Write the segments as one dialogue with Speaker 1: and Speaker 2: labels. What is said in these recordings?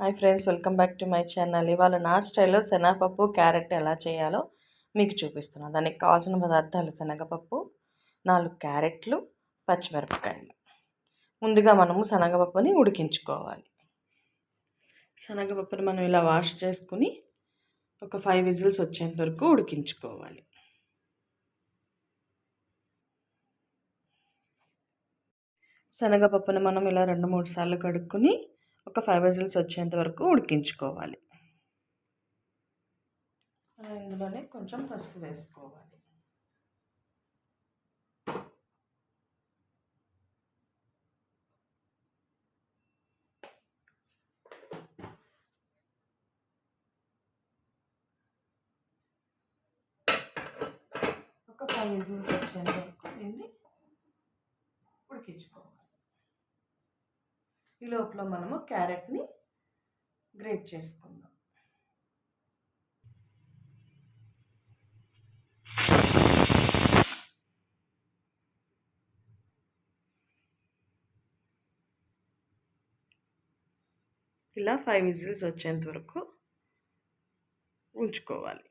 Speaker 1: Hi friends welcome back to my channel. ఇవాళ నా స్టైల్లో శనగపప్పు క్యారెట్ ఎలా చేయాలో మీకు చూపిస్తున్నాను దానికి కావాల్సిన పదార్థాలు శనగపప్పు నాలుగు క్యారెట్లు పచ్చిమిరపకాయలు. ముందుగా మనము శనగపప్పుని ఉడికించుకోవాలి. శనగపప్పుని మనం ఇలా వాష్ చేసుకుని ఒక ఫైవ్ విజిల్స్ వచ్చేంత వరకు ఉడికించుకోవాలి. శనగపప్పుని మనం ఇలా రెండు మూడు సార్లు కడుక్కొని ఒక ఫైవ్ విజిల్స్ వచ్చేంత వరకు ఉడికించుకోవాలి. ఇందులోనే కొంచెం పసుపు వేసుకోవాలి. ఒక ఫైవ్ విజిల్స్ వచ్చేంత వరకు దీన్ని ఉడికించుకోవాలి. ఈ లోపల మనము క్యారెట్ని గ్రేట్ చేసుకుందాం. ఇలా ఫైవ్ విజిల్స్ వచ్చేంత వరకు ఉంచుకోవాలి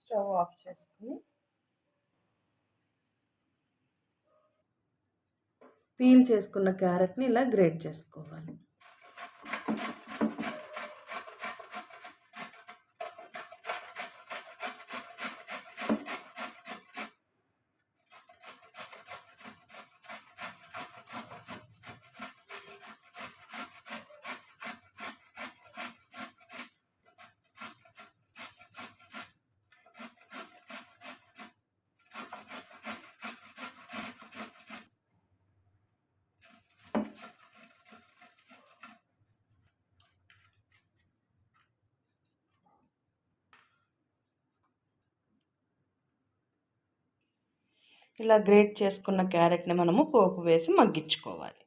Speaker 1: స్టవ్ ఆఫ్ చేసుకుని పీల్ చేసుకున్న క్యారెట్ని ఇలా గ్రేట్ చేసుకోవాలి. ఇలా గ్రేట్ చేసుకున్న క్యారెట్ని మనము పోపు వేసి మగ్గించుకోవాలి.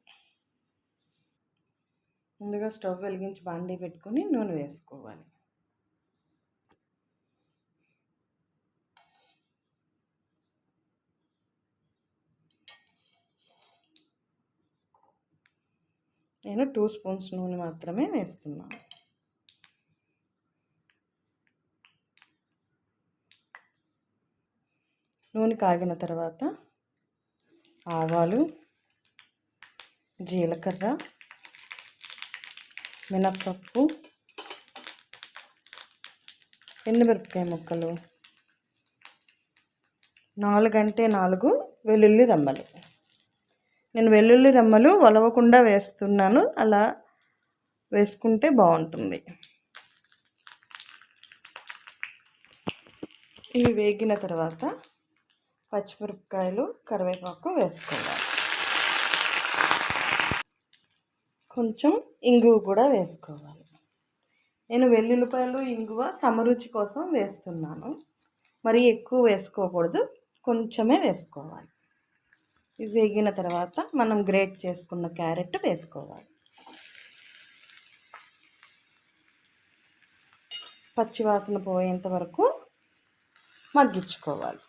Speaker 1: ముందుగా స్టవ్ వెలిగించి బాండీ పెట్టుకొని నూనె వేసుకోవాలి. నేను టూ స్పూన్స్ నూనె మాత్రమే వేస్తున్నాను నూనె కాగిన తర్వాత ఆవాలు జీలకర్ర మినప్పప్పు ఎండుమిరపకాయ ముక్కలు నాలుగంటే నాలుగు వెల్లుల్లి రమ్మలు. నేను వెల్లుల్లి రమ్మలు ఒలవకుండా వేస్తున్నాను అలా వేసుకుంటే బాగుంటుంది. ఇవి వేగిన తర్వాత పచ్చిమిరపకాయలు కరివేపాకు వేసుకోవాలి. కొంచెం ఇంగువ కూడా వేసుకోవాలి. నేను వెల్లుల్లిపాయలు ఇంగువ సమరుచి కోసం వేస్తున్నాను. మరి ఎక్కువ వేసుకోకూడదు కొంచెమే వేసుకోవాలి. ఇవి వేగిన తర్వాత మనం గ్రేట్ చేసుకున్న క్యారెట్ వేసుకోవాలి. పచ్చివాసన పోయేంత వరకు మగ్గించుకోవాలి.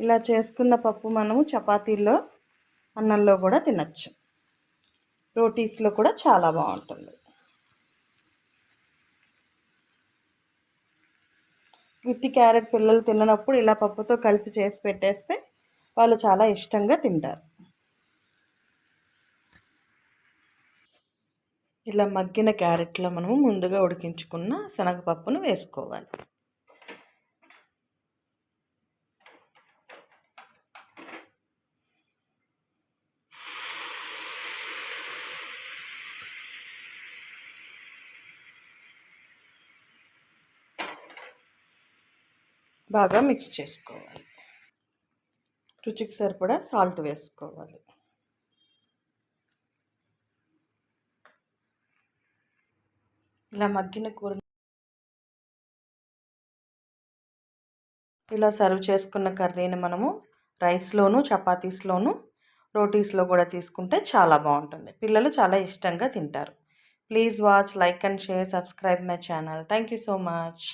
Speaker 1: ఇలా చేసుకున్న పప్పు మనము చపాతీల్లో అన్నంలో కూడా తినచ్చు. రోటీస్లో కూడా చాలా బాగుంటుంది. ఉత్తి క్యారెట్ పిల్లలు తిన్నప్పుడు ఇలా పప్పుతో కలిపి చేసి పెట్టేస్తే వాళ్ళు చాలా ఇష్టంగా తింటారు. ఇలా మగ్గిన క్యారెట్లో మనము ముందుగా ఉడికించుకున్న శనగపప్పును వేసుకోవాలి. బాగా మిక్స్ చేసుకోవాలి. రుచికి సరిపడా సాల్ట్ వేసుకోవాలి. ఇలా మగ్గిన కూర ఇలా సర్వ్ చేసుకున్న కర్రీని మనము రైస్లోను చపాతీస్లోను రోటీస్లో కూడా తీసుకుంటే చాలా బాగుంటుంది. పిల్లలు చాలా ఇష్టంగా తింటారు. Please watch like and share subscribe my channel thank you so much